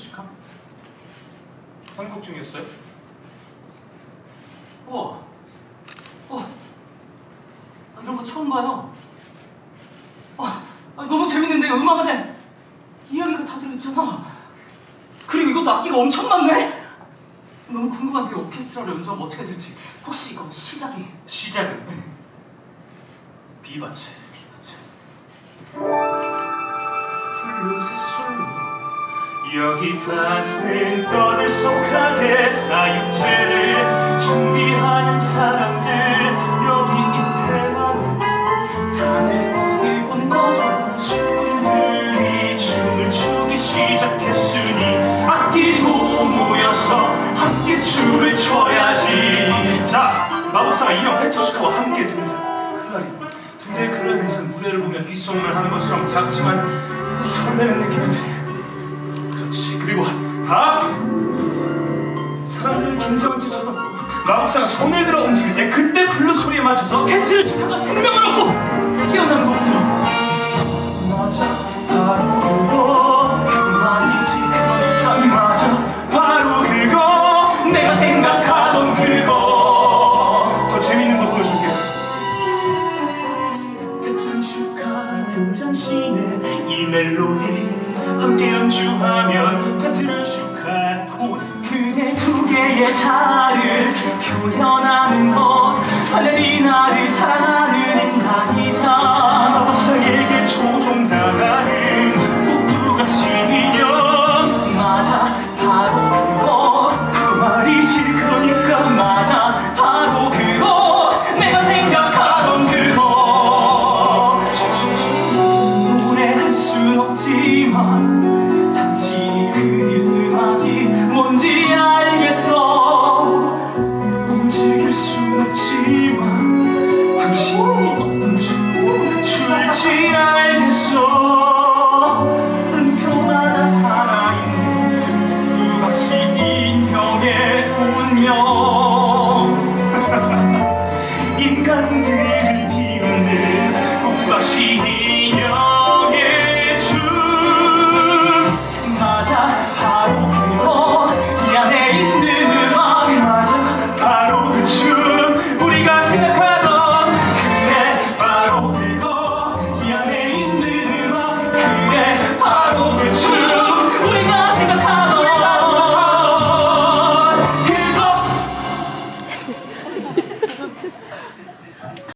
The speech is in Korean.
페트루시카? 선곡 중이었어요? 우와. 우와. 아, 이런 거 처음 봐요. 와, 아, 너무 재밌는데요, 음악 안에. 이야기가 다 들어있잖아. 그리고 이것도 악기가 엄청 많네? 너무 궁금한데 오케스트라로 연주하면 어떻게 될지. 혹시 이거 시작이 시작은 비바체 비바체 블루스의 솔로 여기 밭은 떠들썩하게 사육제를 준비하는 사람들 여기 이태원 다들 어딜 보는 거죠? 친구들이 춤을 추기 시작했으니 악기도 모여서 함께 춤을 춰야지. 자 마법사가 인형 페트루시카와 함께 듭니다 클라리 두대 클라리넷은 무대를 보며 귓소문을 하는 것처럼 작지만 설레는 느낌이 드네. 그렇지 그리고 하프 사람들은 긴장을 지쳐도 마법사가 손을 들어 움직일 때 그때 블루 소리에 맞춰서 페트루시카가 생명을 얻고 깨어나는 거군요. 맞아, 바로 그거. 그만이지, 맞아 바로 그거 내가 생각하던 그거. 더 재밌는 거 보여줄게 페트루시카 등장신에 이 멜로디 함께 연주하면 페트루슈카 톤 그대 두 개의 차를 표현하는 것. 하늘이 나를 사랑하는 인간이자. 마법사에게 조종당하는 꼭두가시 인형 맞아 바로 그거. 그 말이지 그러니까 맞아 바로 그거. 내가 생각하던 그거. 노래할 순 없지 만 당신이 그린 음악이 뭔지 알겠어. 움직일 순 없지만 당신이